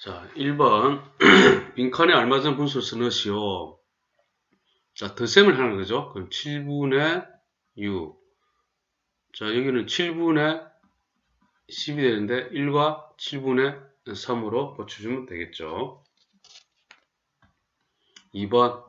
자, 1번. 빈칸에 알맞은 분수를 써넣으시오. 자, 덧셈을 하는 거죠. 그럼 7분의 6. 자, 여기는 7분의 10이 되는데 1과 7분의 3으로 고쳐주면 되겠죠. 2번.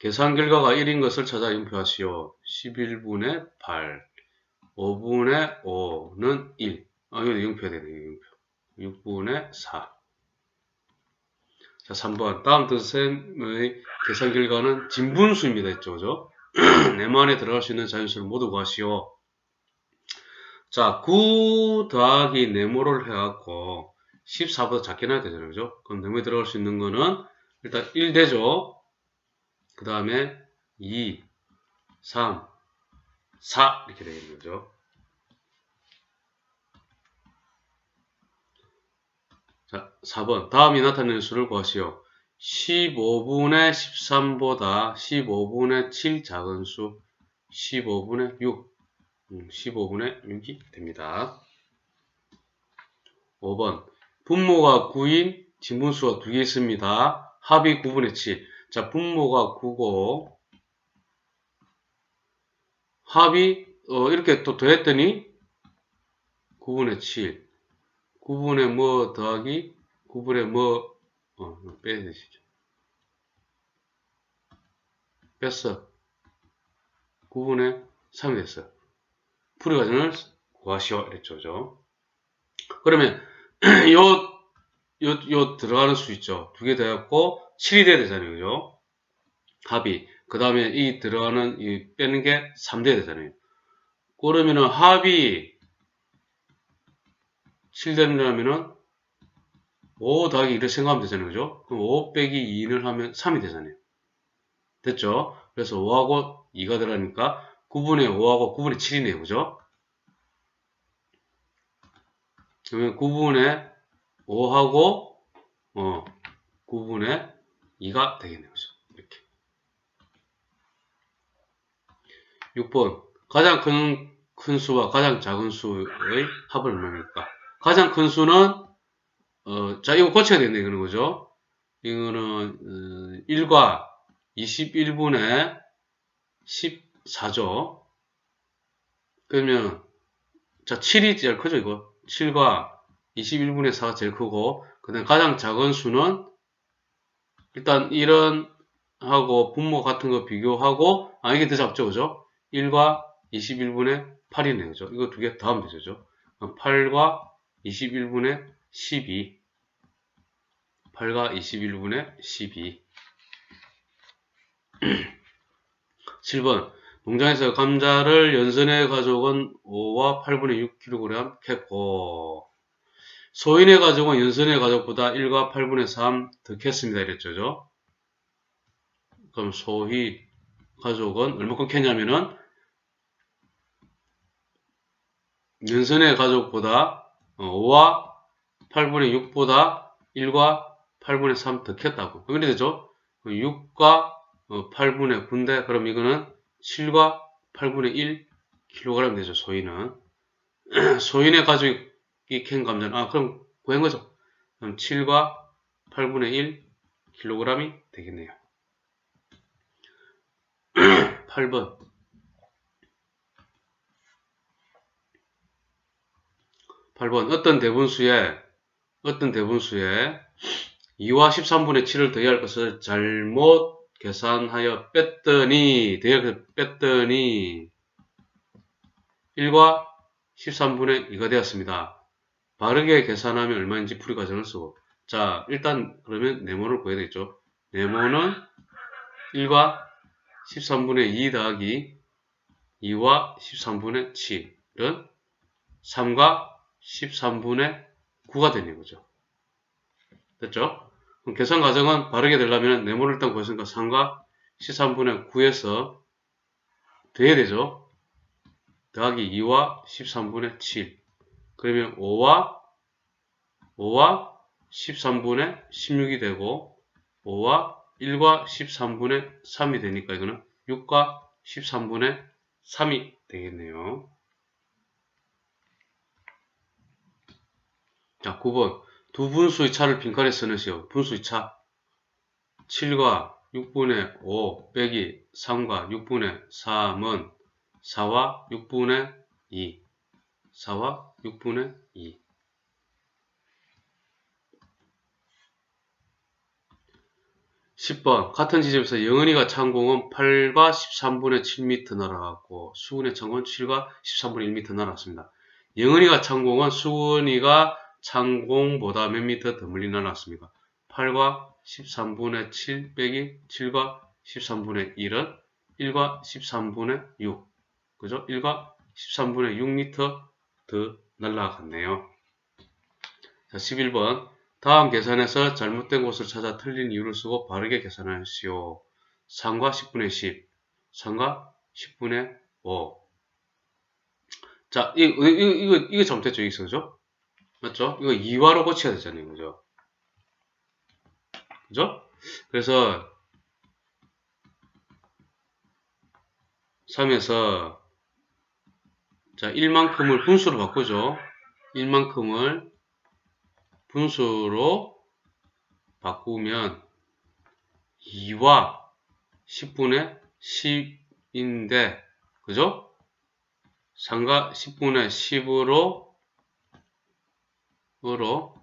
계산 결과가 1인 것을 찾아 연표하시오. 11분의 8. 5분의 5는 1. 아, 이거 연표해야 되네, 연표. 6분의 4. 자, 3번. 다음 뜻의 계산 결과는 진분수입니다. 했죠, 그죠? 네모안에 들어갈 수 있는 자연수를 모두 구하시오. 자, 9 더하기 네모를 해갖고 14보다 작게 나야 되잖아요. 그죠? 그럼 네모에 들어갈 수 있는 거는 일단 1 되죠. 그 다음에 2, 3, 4 이렇게 되는 거죠. 자, 4번. 다음이 나타내는 수를 구하시오. 15분의 13보다 15분의 7 작은 수 15분의 6 15분의 6이 됩니다. 5번. 분모가 9인 진분수가 두개 있습니다. 합이 9분의 7. 자, 분모가 9고 합이 어, 이렇게 또 더했더니 9분의 7. 9분의 뭐 더하기 9분의 뭐 어, 빼야 되시죠. 뺐어. 9분의 3이 됐어. 풀이 과정을 구하시오. 이랬죠. 그러면 요, 요, 요 들어가는 수 있죠. 두 개 되었고 7이 돼야 되잖아요. 그죠? 합이. 그 다음에 이 들어가는 이 빼는 게 3 돼야 되잖아요. 그러면은 합이 7되려면은 5 더하기 1을 생각하면 되잖아요. 그죠? 그럼 5 빼기 2를 하면 3이 되잖아요. 됐죠? 그래서 5하고 2가 들어가니까 9분의 5하고 9분의 7이네요. 그죠? 그러면 9분의 5하고 어, 9분의 2가 되겠네요. 그죠? 이렇게. 6번. 가장 큰, 큰 수와 가장 작은 수의 합을 얼마입니까? 가장 큰 수는 어, 자 이거 고쳐야 된다 이거는 거죠. 이거는 어, 1과 21분의 14죠. 그러면 자 7이 제일 크죠 이거. 7과 21분의 4가 제일 크고 그 다음 가장 작은 수는 일단 이런 하고 분모 같은 거 비교하고 아 이게 더 작죠 그죠? 1과 21분의 8이네요 그죠? 이거 두개 더하면 되죠 8과 21분의 12 8과 21분의 12 7번 농장에서 감자를 연선해 가져온 5와 8분의 6kg 캤고 소인의 가족은 연선의 가족보다 1과 8분의 3더 캤습니다. 이랬죠. 그럼 소희 가족은 얼마큼 캤냐면은 연선의 가족보다 5와 어, 8분의 6보다 1과 8분의 3더 켰다고. 그래 되죠? 6과 8분의 9인데 그럼 이거는 7과 8분의 1 kg 되죠. 소인은. 소인의 가족이 캔 감자는 아 그럼 구한 거죠. 그럼 7과 8분의 1 kg이 되겠네요. 8번 8번 어떤 대분수에 어떤 대분수에 2와 13분의 7을 더해야 할 것을 잘못 계산하여 뺐더니 더해 뺐더니 1과 13분의 2가 되었습니다. 바르게 계산하면 얼마인지 풀이 과정을 쓰고 자 일단 그러면 네모를 구해야 되겠죠. 네모는 1과 13분의 2 더하기 2와 13분의 7은 3과 13분의 9가 되는 거죠. 됐죠? 그럼 계산 과정은 바르게 되려면 네모를 일단 구했으니까 3과 13분의 9에서 돼야 되죠. 더하기 2와 13분의 7. 그러면 5와 5와 13분의 16이 되고 5와 1과 13분의 3이 되니까 이거는 6과 13분의 3이 되겠네요. 자, 9번. 두 분수의 차를 빈칸에 써넣으시오. 분수의 차. 7과 6분의 5 빼기 3과 6분의 3은 4와 6분의 2. 4와 6분의 2. 10번 같은 지점에서 영은이가 찬 공은 8과 13분의 7m 날아갔고 수근의 찬 공은 7과 13분의 1m 날아갔습니다. 영은이가 찬 공은 수근이가 찬 공보다 몇 미터 더 멀리 날아갔습니까? 8과 13분의 7 빼기 7과 13분의 1은 1과 13분의 6 그죠? 1과 13분의 6m 더 날아갔네요. 자 11번 다음 계산에서 잘못된 곳을 찾아 틀린 이유를 쓰고 바르게 계산하시오. 3과 10분의 10, 3과 10분의 5. 자, 이거, 이거, 이거, 이거 잘못됐죠, 그죠? 맞죠? 이거 2화로 고쳐야 되잖아요, 그죠? 그죠? 그래서, 3에서, 자, 1만큼을 분수로 바꾸죠. 1만큼을 분수로 바꾸면 2와 10분의 10인데 그죠? 3과 10분의 10으로 으로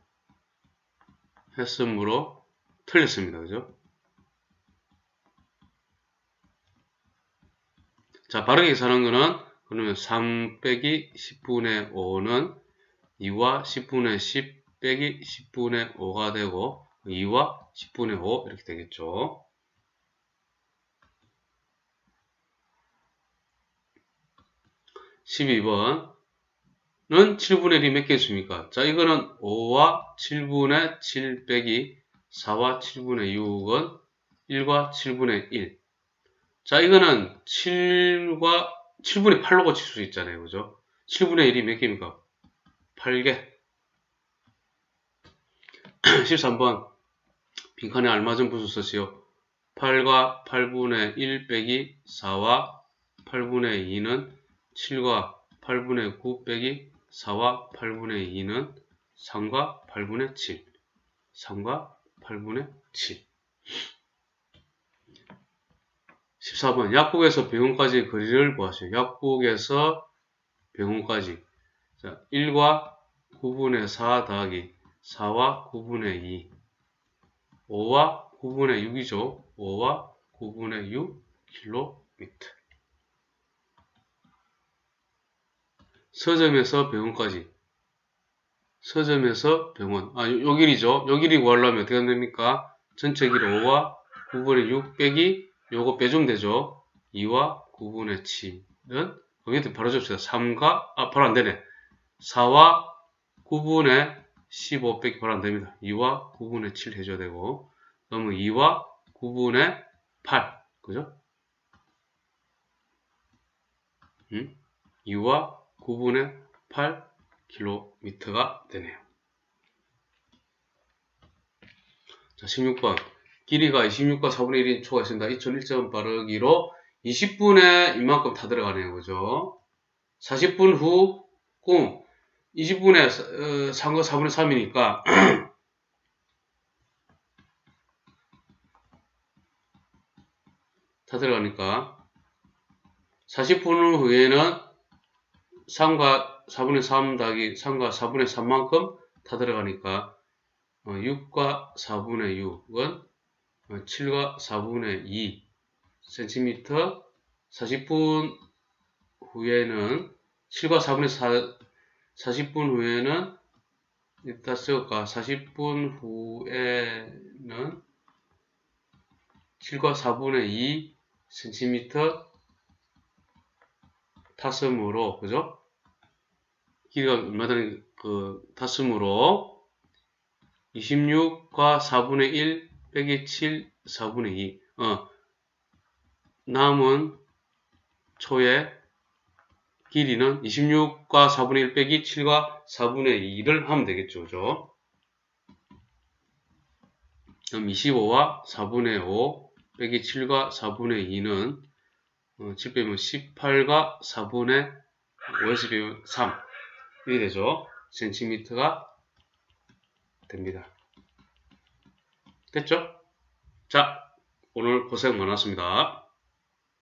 했으므로 틀렸습니다. 그죠? 자, 바르게 계산한 거는 그러면 3 빼기 10분의 5는 2와 10분의 10 빼기 10분의 5가 되고 2와 10분의 5 이렇게 되겠죠. (12번) 는 7분의 1이 몇 개 있습니까? 자, 이거는 5와 7분의 7 빼기 4와 7분의 6은 1과 7분의 1. 자, 이거는 7과 7분의 8로 고칠 수 있잖아요. 그죠? 7분의 1이 몇 개입니까? 8개. 13번 빈칸에 알맞은 분수 쓰시오. 8과 8분의 1 빼기 4와 8분의 2는 7과 8분의 9 빼기 4와 8분의 2는 3과 8분의 7 3과 8분의 7 14번 약국에서 병원까지 거리를 구하시오. 약국에서 병원까지 자, 1과 9분의 4 더하기 4와 9분의 2 5와 9분의 6이죠. 5와 9분의 6 킬로미터 서점에서 병원까지 서점에서 병원 아, 요, 요 길이죠. 요 길이 구하려면 어떻게 하면 됩니까? 전체 길이 5와 9분의 6 빼기 요거 빼주면 되죠. 2와 9분의 7은 여기한테 바로 줍시다. 3과 아 바로 안되네. 4와 9분의 15 빼기 바로 안됩니다. 2와 9분의 7 해줘야 되고 그러면 2와 9분의 8 그죠? 음? 2와 9분의 8 킬로미터가 되네요. 자 16번 길이가 26과 4분의 1인 초가 있습니다. 2001점 바르기로 20분에 이만큼 다 들어가네요. 그죠? 40분 후 꿈. 20분의 3과 4분의 3이니까 다 들어가니까 40분 후에는 3과 4분의 3 더하기 3과 4분의 3만큼 다 들어가니까 6과 어, 4분의 6은 7과 4분의 2 cm 40분 후에는 7과 4분의 4 40분 후에는 이따 쓸까 40분 후에는 7과 4분의 2 cm 타섬으로 그죠? 길이가 얼마나 그 타섬으로 26과 4분의 1 빼기 7 4분의 2 어, 남은 초의 길이는 26과 4분의 1 빼기 7과 4분의 2를 하면 되겠죠. 그죠? 그럼 25와 4분의 5 빼기 7과 4분의 2는 어, 7 빼면 18과 4분의 5에서 빼면 3 이렇게 되죠. 센티미터가 됩니다. 됐죠? 자, 오늘 고생 많았습니다.